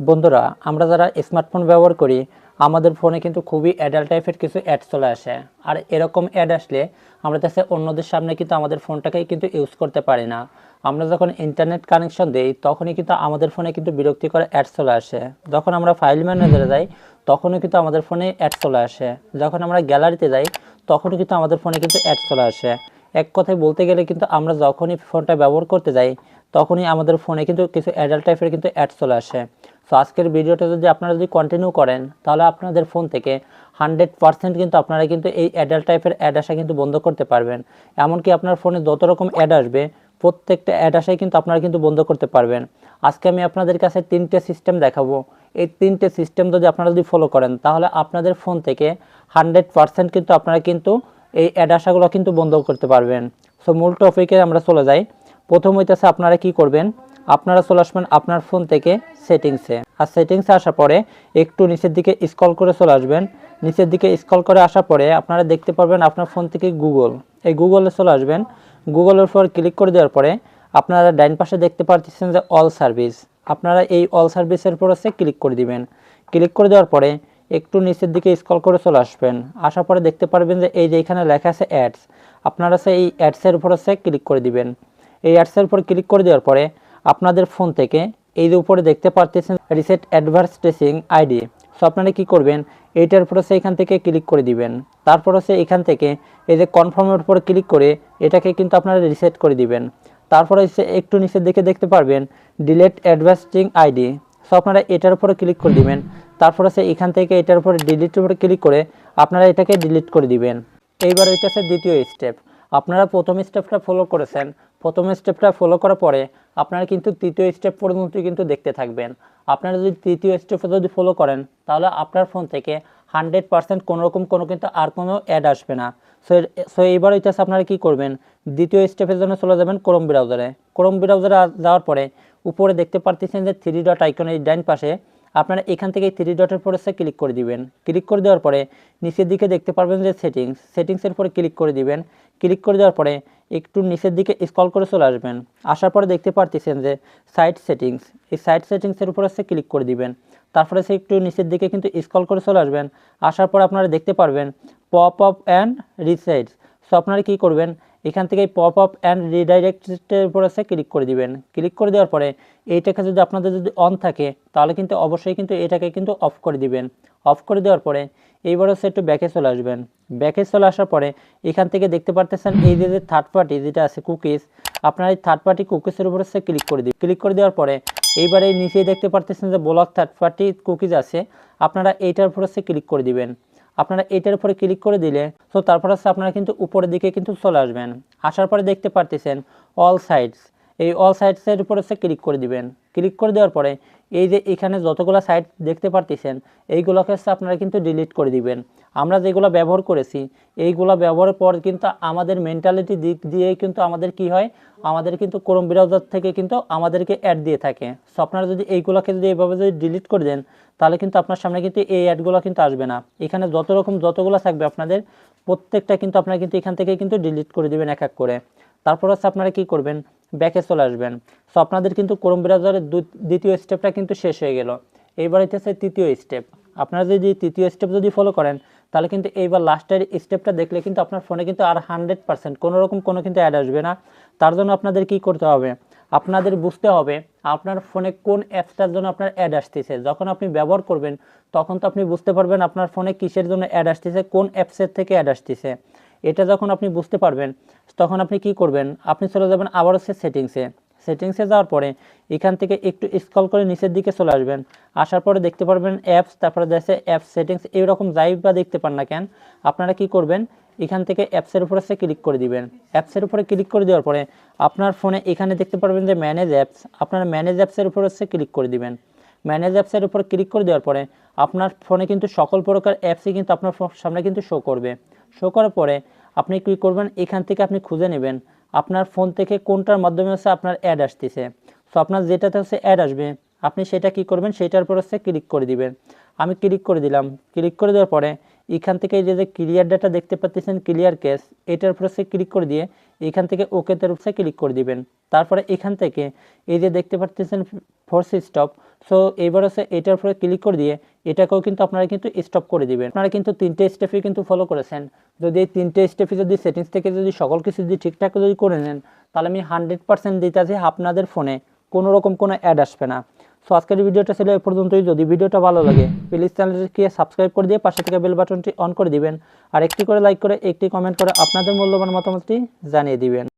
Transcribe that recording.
বন্ধুরা, আমরা যারা স্মার্টফোন ব্যবহার করি, আমাদের ফোনে কিন্তু খুবই অ্যাডাল্ট টাইপের কিছু অ্যাড চলে আসে। আর এরকম অ্যাড আসলে আমরা তাছে অন্যদের সামনে কিন্তু আমাদের ফোনটাকেই কিন্তু ইউজ করতে পারি না। আমরা যখন ইন্টারনেট কানেকশন দেই, তখনই কিন্তু আমাদের ফোনে কিন্তু বিরক্তিকর অ্যাড চলে আসে। যখন আমরা ফাইল ম্যানেজারে যাই তখনও কিন্তু আমাদের ফোনে অ্যাড চলে আসে। যখন আমরা গ্যালারিতে যাই তখনও কিন্তু আমাদের ফোনে কিন্তু অ্যাড চলে আসে। এক কথায় বলতে গেলে কিন্তু আমরা যখনই ফোনটা ব্যবহার করতে যাই, তখনই আমাদের ফোনে কিন্তু কিছু অ্যাডাল্ট টাইপের কিন্তু অ্যাড চলে আসে। তো আজকের ভিডিওটা যদি আপনারা যদি কন্টিনিউ করেন, তাহলে আপনাদের ফোন থেকে হান্ড্রেড পার্সেন্ট কিন্তু আপনারা কিন্তু এই অ্যাডাল্ট টাইপের অ্যাড আসা কিন্তু বন্ধ করতে পারবেন। এমনকি আপনার ফোনে যত রকম অ্যাড আসবে, প্রত্যেকটা অ্যাড আসাই কিন্তু আপনারা কিন্তু বন্ধ করতে পারবেন। আজকে আমি আপনাদের কাছে তিনটে সিস্টেম দেখাবো। এই তিনটে সিস্টেম যদি আপনারা যদি ফলো করেন, তাহলে আপনাদের ফোন থেকে হান্ড্রেড পার্সেন্ট কিন্তু আপনারা কিন্তু এই অ্যাড আসাগুলো কিন্তু বন্ধ করতে পারবেন। সো মূল টপিকে আমরা চলে যাই। প্রথম হইতেছে আপনারা কি করবেন? আপনারা চলে আসবেন আপনার ফোন থেকে সেটিংসে আর সেটিংসে আসার পরে একটু নিচের দিকে স্ক্রল করে চলে আসবেন। নিচের দিকে স্ক্রল করে আসার পরে আপনারা দেখতে পারবেন আপনার ফোন থেকে গুগল এই গুগলে চলে আসবেন। গুগলের উপর ক্লিক করে দেওয়ার পরে আপনারা ডাইন পাশে দেখতে পাচ্ছেন যে অল সার্ভিস আপনারা এই অল সার্ভিসের উপর হচ্ছে ক্লিক করে দিবেন। ক্লিক করে দেওয়ার পরে একটু নিচের দিকে স্ক্রল করে চলে আসবেন। আসার পরে দেখতে পারবেন যে এই যে এখানে লেখা আছে অ্যাডস আপনারা হচ্ছে এই অ্যাডসের উপর হচ্ছে ক্লিক করে দিবেন। এই অ্যাডসের উপর ক্লিক করে দেওয়ার পরে আপনাদের ফোন থেকে এই যে উপরে দেখতে পারতেছেন রিসেট অ্যাডভার্টাইজিং আইডি সো আপনারা কি করবেন? এইটার উপর হচ্ছে এখান থেকে ক্লিক করে দিবেন। তারপর হচ্ছে এখান থেকে এই যে কনফার্মের উপর ক্লিক করে এটাকে কিন্তু আপনারা রিসেট করে দিবেন। তারপরে হচ্ছে একটু নিচের দিকে দেখতে পারবেন ডিলেট অ্যাডভার্টাইজিং আইডি সো আপনারা এটার উপরে ক্লিক করে দিবেন। তারপর হচ্ছে এখান থেকে এটার উপরে ডিলিটের উপরে ক্লিক করে আপনারা এটাকে ডিলিট করে দিবেন। এইবার এটা হচ্ছে দ্বিতীয় স্টেপ আপনারা প্রথম স্টেপটা ফলো করেছেন। প্রথম স্টেপটা ফলো করার পরে আপনারা কিন্তু তৃতীয় স্টেপ পর্যন্ত কিন্তু দেখতে থাকবেন। আপনারা যদি তৃতীয় স্টেপটা যদি ফলো করেন, তাহলে আপনার ফোন থেকে হান্ড্রেড পার্সেন্ট কোনোরকম কোনো কিন্তু আর কোনো অ্যাড আসবে না। সো সো এইবার হইতেছে আপনারা কি করবেন? দ্বিতীয় স্টেপের জন্য চলে যাবেন ক্রোম ব্রাউজারে ক্রোম ব্রাউজারে যাওয়ার পরে উপরে দেখতে পারতেছেন যে থ্রি ডট আইকনের ডাইন পাশে আপনারা এখান থেকে থ্রি ডটের পরে ক্লিক করে দিবেন। ক্লিক করে দেওয়ার পরে নিচের দিকে দেখতে পারবেন যে সেটিংস সেটিংসের পরে ক্লিক করে দিবেন। ক্লিক করে দেওয়ার পরে একটু নিচের দিকে স্ক্রল করে চলে আসবেন। আসার পরে দেখতে পারতেছেন যে সাইট সেটিংস এই সাইট সেটিংসের উপরে হচ্ছে ক্লিক করে দিবেন। তারপরে সে একটু নিচের দিকে কিন্তু স্ক্রল করে চলে আসবেন। আসার পর আপনারা দেখতে পারবেন pop up and recites so আপনারা কী করবেন? এখান থেকে পপ আপ অ্যান্ড রিডাইরেক্টের উপর আছে ক্লিক করে দিবেন। ক্লিক করে দেওয়ার পরে এইটাকে যদি আপনাদের যদি অন থাকে, তাহলে কিন্তু অবশ্যই কিন্তু এটাকে কিন্তু অফ করে দিবেন। অফ করে দেওয়ার পরে এইবার হচ্ছে একটু ব্যাকে চলে আসবেন। ব্যাকে চলে আসার পরে এখান থেকে দেখতে পারতেছেন এই যে থার্ড পার্টি যেটা আছে কুকিজ আপনার এই থার্ড পার্টি কুকিজের উপর হচ্ছে ক্লিক করে দিন ক্লিক করে দেওয়ার পরে এইবারে নিচেই দেখতে পারতেছেন যে ব্লক থার্ড পার্টি কুকিজ আছে, আপনারা এইটার উপর হচ্ছে ক্লিক করে দিবেন। আপনারা এটার উপরে ক্লিক করে দিলে তো তারপর হচ্ছে আপনারা কিন্তু উপরের দিকে কিন্তু চলে আসবেন। আসার পরে দেখতে পারতেছেন অল সাইডস এই অল সাইডসের উপর হচ্ছে ক্লিক করে দিবেন। ক্লিক করে দেওয়ার পরে এই যে এখানে যতগুলো সাইট দেখতে পারতেছেন, এইগুলোকে আপনারা কিন্তু ডিলিট করে দিবেন। আমরা যেগুলো ব্যবহার করেছি, এইগুলো ব্যবহারের পর কিন্তু আমাদের মেন্টালিটি দিক দিয়ে কিন্তু আমাদের কি হয়? আমাদের কিন্তু ক্রোম ব্রাউজার থেকে কিন্তু আমাদেরকে অ্যাড দিয়ে থাকে। সো আপনারা যদি এইগুলোকে যদি এইভাবে যদি ডিলিট করে দেন, তাহলে কিন্তু আপনার সামনে কিন্তু এই অ্যাডগুলো কিন্তু আসবে না। এখানে যত রকম যতগুলো থাকবে আপনাদের, প্রত্যেকটা কিন্তু আপনারা কিন্তু এখান থেকে কিন্তু ডিলিট করে দিবেন এক এক করে। তারপর হচ্ছে আপনারা কি করবেন? ব্যাকে চলে আসবেন। সো আপনাদের কিন্তু ক্রোম ব্রাউজারের দ্বিতীয় স্টেপটা কিন্তু শেষ হয়ে গেল। এইবার হইতেছে তৃতীয় স্টেপ আপনারা যদি তৃতীয় স্টেপ যদি ফলো করেন, তাহলে কিন্তু এইবার লাস্টের স্টেপটা দেখলে কিন্তু আপনার ফোনে কিন্তু আর হান্ড্রেড পার্সেন্ট কোনো রকম কোনো কিন্তু অ্যাড আসবে না। তার জন্য আপনাদের কি করতে হবে? আপনাদের বুঝতে হবে আপনার ফোনে কোন অ্যাপসটার জন্য আপনার অ্যাড আসতেছে। যখন আপনি ব্যবহার করবেন, তখন তো আপনি বুঝতে পারবেন আপনার ফোনে কিসের জন্য অ্যাড আসতেছে, কোন অ্যাপসের থেকে অ্যাড আসতেছে। এটা যখন আপনি বুঝতে পারবেন, তখন আপনি কি করবেন? আপনি চলে যাবেন আবার হচ্ছে সেটিংসে সেটিংসে যাওয়ার পরে এখান থেকে একটু স্ক্রল করে নিচের দিকে চলে আসবেন। আসার পরে দেখতে পারবেন অ্যাপস তারপরে দেখছে অ্যাপ সেটিংস এইরকম যাই বা দেখতে পান না কেন, আপনারা কি করবেন? এখান থেকে অ্যাপসের উপরে সে ক্লিক করে দিবেন। অ্যাপসের উপরে ক্লিক করে দেওয়ার পরে আপনার ফোনে এখানে দেখতে পারবেন যে ম্যানেজ অ্যাপস আপনার ম্যানেজ অ্যাপসের উপরে হচ্ছে ক্লিক করে দিবেন। ম্যানেজ অ্যাপসের উপর ক্লিক করে দেওয়ার পরে আপনার ফোনে কিন্তু সকল প্রকার অ্যাপসই কিন্তু আপনার সামনে কিন্তু শো করবে। শো করার পরে আপনি কী করবেন, এখান থেকে আপনি খুঁজে নেবেন আপনার ফোন থেকে কোনটার মাধ্যমে হচ্ছে আপনার অ্যাড আসতেছে। সো আপনার যেটাতে হচ্ছে অ্যাড আসবে, আপনি সেটা কি করবেন, সেটার উপর হচ্ছে ক্লিক করে দিবেন। আমি ক্লিক করে দিলাম ক্লিক করে দেওয়ার পরে এখান থেকে যে যে ক্লিয়ার ডাটা দেখতে পাচ্ছেন ক্লিয়ার কেস এটার উপর হচ্ছে ক্লিক করে দিয়ে এখান থেকে ওকেতে রূপসে ক্লিক করে দিবেন। তারপরে এখান থেকে এই যে দেখতে পাচ্ছেন ফোর্স স্টপ সো এইবার হচ্ছে এটার উপরে ক্লিক করে দিয়ে এটাকেও কিন্তু আপনারা কিন্তু স্টপ করে দিবেন। আপনারা কিন্তু তিনটে স্টেপে কিন্তু ফলো করেছেন। যদি এই তিনটে স্টেপে যদি সেটিংস থেকে যদি সকল কিছু যদি ঠিকঠাক যদি করে নেন, তাহলে আমি হান্ড্রেড পার্সেন্ট দিতেছি আপনাদের ফোনে কোনো রকম কোনো অ্যাড আসবে না। সো আজকের ভিডিওটা ছিল এ পর্যন্তই। যদি ভিডিওটা ভালো লাগে প্লিজ চ্যানেলটিকে সাবস্ক্রাইব করে দিয়ে পাশে থেকে বেল বাটনটি অন করে দিবেন। আর একটি করে লাইক করে, একটি কমেন্ট করে আপনাদের মূল্যবান মতামতটি জানিয়ে দিবেন।